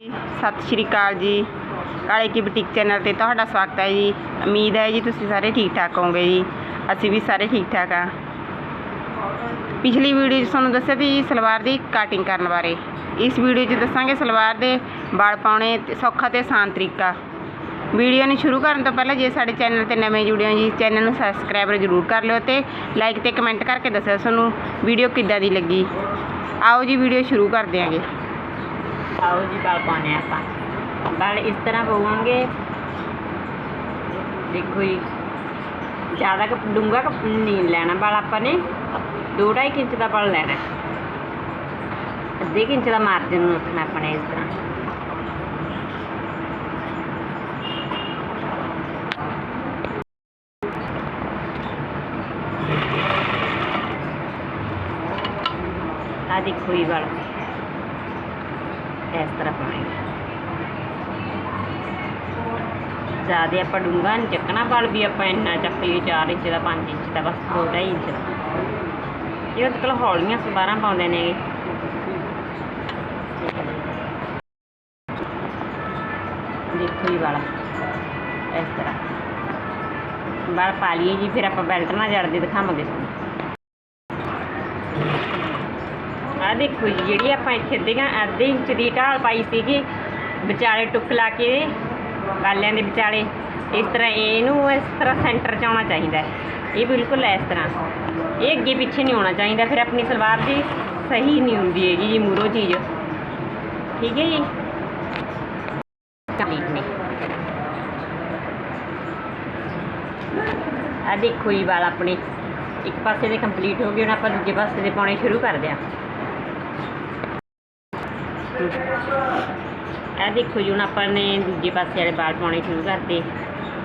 ਸਤਿ ਸ਼੍ਰੀ ਅਕਾਲ ਜੀ। ਕਾਲੇ ਕੀ ਬੁਟੀਕ ਚੈਨਲ ਤੇ ਤੁਹਾਡਾ ਸਵਾਗਤ ਹੈ ਜੀ। ਉਮੀਦ ਹੈ ਜੀ ਤੁਸੀਂ ਸਾਰੇ ਠੀਕ ਠਾਕ ਹੋਵੋਗੇ ਜੀ। ਅਸੀਂ ਵੀ ਸਾਰੇ ਠੀਕ ਠਾਕ ਆ ਪਿਛਲੀ ਵੀਡੀਓ 'ਚ ਤੁਹਾਨੂੰ ਦੱਸਿਆ ਸੀ ਜੀ ਸਲਵਾਰ ਦੀ ਕਟਿੰਗ ਕਰਨ ਬਾਰੇ। ਇਸ ਵੀਡੀਓ 'ਚ ਦੱਸਾਂਗੇ ਸਲਵਾਰ ਦੇ ਵਾਲ ਪਾਉਣੇ ਸੌਖਾ ਤੇ ਆਸਾਨ ਤਰੀਕਾ। ਵੀਡੀਓ ਨੂੰ ਸ਼ੁਰੂ ਕਰਨ ਤੋਂ ਪਹਿਲਾਂ ਜੇ ਸਾਡੇ ਚੈਨਲ ਤੇ ਨਵੇਂ ਜੁੜੇ ਹੋ ਜੀ, ਚੈਨਲ ਨੂੰ ਸਬਸਕ੍ਰਾਈਬ ਜ਼ਰੂਰ ਕਰ ਲਿਓ ਤੇ ਲਾਈਕ ਤੇ ਕਮੈਂਟ ਕਰਕੇ ਦੱਸਿਓ ਤੁਹਾਨੂੰ ਵੀਡੀਓ ਕਿੱਦਾਂ ਦੀ ਲੱਗੀ। ਆਓ ਜੀ ਵੀਡੀਓ ਸ਼ੁਰੂ ਕਰ ਦਿਆਂਗੇ ਆਓ ਜੀ ਵਾਲ ਪਾਉਣੇ ਆ ਆਪਾਂ। ਵਾਲ ਇਸ ਤਰ੍ਹਾਂ ਪਵਾਂਗੇ ਦੇਖੋ ਜੀ, ਜ਼ਿਆਦਾ ਕ ਡੂੰਘਾ ਕ ਨਹੀਂ ਲੈਣਾ ਵਾਲ ਆਪਾਂ ਨੇ। 2.5 ਇੰਚ ਦਾ ਵਾਲ ਲੈਣਾ। ਅੱਧੇ ਇੰਚ ਦਾ ਮਾਰਜਨ ਰੱਖਣਾ ਆਪਾਂ ਨੇ ਇਸ ਤਰ੍ਹਾਂ। ਆ ਦੇਖੋ ਜੀ ਵਾਲ ਇਸ ਤਰ੍ਹਾਂ ਪਾਉਣੇ ਜ਼ਿਆਦਾ ਆਪਾਂ ਡੂੰਘਾ ਨਹੀਂ ਚੱਕਣਾ ਵਾਲ ਵੀ ਆਪਾਂ ਇੰਨਾ ਚੱਕ ਲਈ 4 ਇੰਚ ਦਾ 5 ਇੰਚ ਦਾ, ਬਸ 2.5 ਇੰਚ ਦਾ। ਇਹ ਅੱਜ ਕੱਲ੍ਹ ਹੌਲੀਆਂ ਸਲਵਾਰਾਂ ਪਾਉਂਦੇ ਨੇ ਦੇਖੋ ਜੀ ਵਾਲਾ, ਇਸ ਤਰ੍ਹਾਂ। ਵਾਲ ਪਾ ਲਈਏ ਜੀ, ਫਿਰ ਆਪਾਂ ਬੈਲਟ ਨਾਲ ਜੜਦੇ ਦਿਖਾਵਾਂਗੇ ਤੁਹਾਨੂੰ। ਆ ਦੇਖੋ ਜੀ ਜਿਹੜੀ ਆਪਾਂ ਇੱਥੇ ਅੱਧੇ ਅੱਧੇ ਇੰਚ ਦੀ ਢਾਲ ਪਾਈ ਸੀਗੀ, ਵਿਚਾਲੇ ਟੁੱਕ ਲਾ ਕੇ ਬਾਲਿਆਂ ਦੇ ਵਿਚਾਲੇ, ਇਸ ਤਰ੍ਹਾਂ ਇਹਨੂੰ ਇਸ ਤਰ੍ਹਾਂ ਸੈਂਟਰ 'ਚ ਆਉਣਾ ਚਾਹੀਦਾ ਇਹ ਬਿਲਕੁਲ ਇਸ ਤਰ੍ਹਾਂ। ਇਹ ਅੱਗੇ ਪਿੱਛੇ ਨਹੀਂ ਹੋਣਾ ਚਾਹੀਦਾ, ਫਿਰ ਆਪਣੀ ਸਲਵਾਰ ਦੀ ਸਹੀ ਨਹੀਂ ਹੁੰਦੀ ਹੈਗੀ ਜੀ, ਮੂਰੋ ਚੀਜ਼। ਠੀਕ ਹੈ ਜੀ? ਕੰਪਲੀਟ ਨੇ ਆ ਦੇਖੋ ਜੀ ਵਾਲ ਆਪਣੇ। ਇੱਕ ਪਾਸੇ ਦੇ ਕੰਪਲੀਟ ਹੋ ਗਏ, ਹੁਣ ਆਪਾਂ ਦੂਜੇ ਪਾਸੇ ਦੇ ਪਾਉਣੇ ਸ਼ੁਰੂ ਕਰਦੇ ਹਾਂ। ਇਹ ਦੇਖੋ ਜੀ, ਹੁਣ ਆਪਾਂ ਨੇ ਦੂਜੇ ਪਾਸੇ ਵਾਲੇ ਵਾਲ ਪਾਉਣੇ ਸ਼ੁਰੂ ਕਰਤੇ।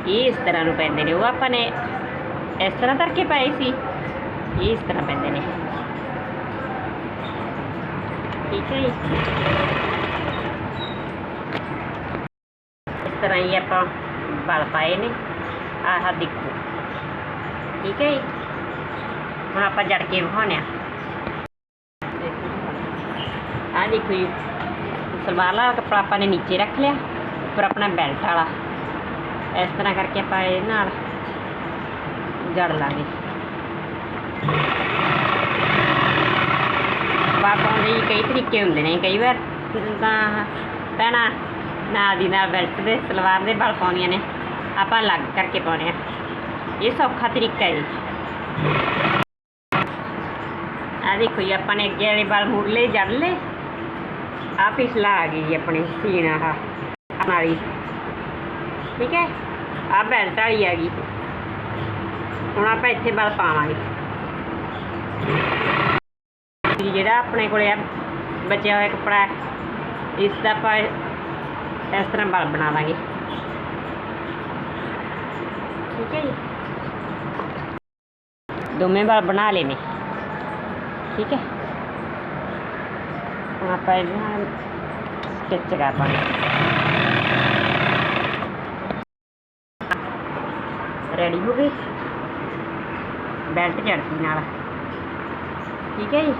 ਇਹ ਇਸ ਤਰ੍ਹਾਂ ਨੂੰ ਪੈਂਦੇ ਨੇ। ਉਹ ਆਪਾਂ ਨੇ ਇਸ ਤਰ੍ਹਾਂ ਕਰਕੇ ਪਾਏ ਸੀ। ਇਹ ਇਸ ਤਰ੍ਹਾਂ ਪੈਂਦੇ ਨੇ। ਠੀਕ ਹੈ ਇਸ ਤਰ੍ਹਾਂ ਹੀ ਆਪਾਂ ਵਾਲ ਪਾਏ ਨੇ। ਆਹ ਦੇਖੋ। ਠੀਕ ਹੈ ਜੀ। ਹੁਣ ਆਪਾਂ ਜੜ ਕੇ ਵਿਖਾਉਂਦੇ ਹਾਂ। ਆ ਦੇਖੋ ਜੀ। ਸਲਵਾਰ ਵਾਲਾ ਕੱਪੜਾ ਆਪਾਂ ਨੇ ਨੀਚੇ ਰੱਖ ਲਿਆ ਉੱਪਰ ਆਪਣਾ ਬੈਲਟ ਵਾਲਾ। ਇਸ ਤਰ੍ਹਾਂ ਕਰਕੇ ਆਪਾਂ ਇਹ ਨਾਲ ਜੜ ਲਾਂਗੇ। ਬਾਤ ਪਾਉਣ ਦੇ ਕਈ ਤਰੀਕੇ ਹੁੰਦੇ ਨੇ, ਕਈ ਵਾਰ ਤਾਂ ਭੈਣਾਂ ਨਾਲ ਦੀ ਨਾਲ ਬੈਲਟ ਦੇ, ਸਲਵਾਰ ਦੇ ਬਲ ਪਾਉਂਦੀਆਂ ਨੇ, ਆਪਾਂ ਅਲੱਗ ਕਰਕੇ ਪਾਉਣੇ ਆ। ਇਹ ਸੌਖਾ ਤਰੀਕਾ ਹੈ ਜੀ। ਆ ਦੇਖੋ ਜੀ, ਆਪਾਂ ਨੇ ਅੱਗੇ ਵਾਲੇ ਬਲ ਮੋੜ ਲਏ ਜੜ ਲਏ। ਆ ਪਿਛਲਾ ਆ ਗਈ ਜੀ ਆਪਣੀ ਸੀਨ ਆਹ। ਨਾਲੀ। ਠੀਕ ਹੈ? ਆ ਬੈਲਟ ਵਾਲੀ ਆ ਗਈ ਹੁਣ ਆਪਾਂ ਇੱਥੇ ਬਲ ਪਾਵਾਂਗੇ। ਜਿਹੜਾ ਆਪਣੇ ਕੋਲੇ ਆ ਬਚਿਆ ਹੋਇਆ ਕੱਪੜਾ ਹੈ, ਇਸ ਦਾ ਆਪਾਂ ਇਸ ਤਰ੍ਹਾਂ ਵਾਲ ਬਣਾ ਦਾਂਗੇ ਠੀਕ ਹੈ ਜੀ? ਦੋਵੇਂ ਵਾਲ ਬਣਾ ਲਏ ਨੇ। ਠੀਕ ਹੈ? ਹੁਣ ਆਪਾਂ ਸਟਿਚ ਕਰ ਪਾਂਗੇ ਰੈਡੀ ਹੋ ਗਈ ਬੈਲਟ ਚੜਦੀ ਨਾਲ। ਠੀਕ ਹੈ ਜੀ?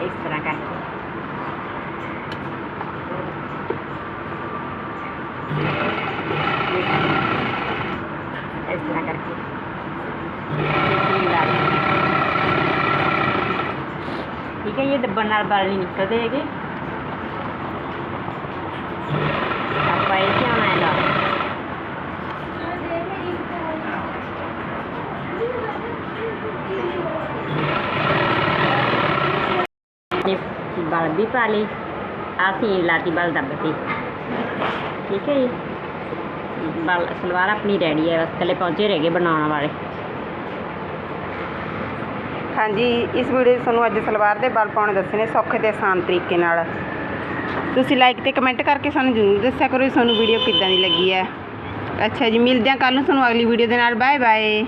ਇਸ ਤਰ੍ਹਾਂ ਕਰਕੇ ਇਸ ਤਰ੍ਹਾਂ ਕਰਕੇ ਇਹ ਲਾ ਲਈ। ਠੀਕ ਹੈ ਇਹ ਦੱਬਣ ਨਾਲ ਵਾਲ ਨਹੀਂ ਨਿਕਲਦੇ ਹੈਗੇ। ਆਪਾਂ ਇਹ ਧਿਆਨ ਹੈ ਲਾ? ਨੇ ਵਾਲ ਵੀ ਪਾ ਲਈ। ਆ ਸੀਨ ਲਾਤੀ ਵਾਲ ਦੱਬਤੀ ਠੀਕ ਹੈ ਜੀ। ਵਾਲ ਸਲਵਾਰ ਆਪਣੀ ਰੈਡੀ ਹੈ ਬਸ ਥੱਲੇ ਪਹੁੰਚੇ ਰਹਿ ਗਏ ਬਣਾਉਣ ਵਾਲੇ। ਹਾਂਜੀ, ਇਸ ਵੀਡੀਓ 'ਚ ਤੁਹਾਨੂੰ ਅੱਜ ਸਲਵਾਰ ਦੇ ਬਲ ਪਾਉਣੇ ਦੱਸਣੇ ਸੌਖੇ ਤੇ ਆਸਾਨ ਤਰੀਕੇ ਨਾਲ। ਤੁਸੀਂ ਲਾਈਕ ਤੇ ਕਮੈਂਟ ਕਰਕੇ ਸਾਨੂੰ ਜ਼ਰੂਰ ਦੱਸਿਆ ਕਰੋ ਵੀ ਤੁਹਾਨੂੰ ਵੀਡੀਓ ਕਿੱਦਾਂ ਦੀ ਲੱਗੀ ਹੈ। ਅੱਛਾ ਜੀ, ਮਿਲਦੇ ਹਾਂ ਕੱਲ ਨੂੰ ਤੁਹਾਨੂੰ ਅਗਲੀ ਵੀਡੀਓ ਦੇ ਨਾਲ। Bye bye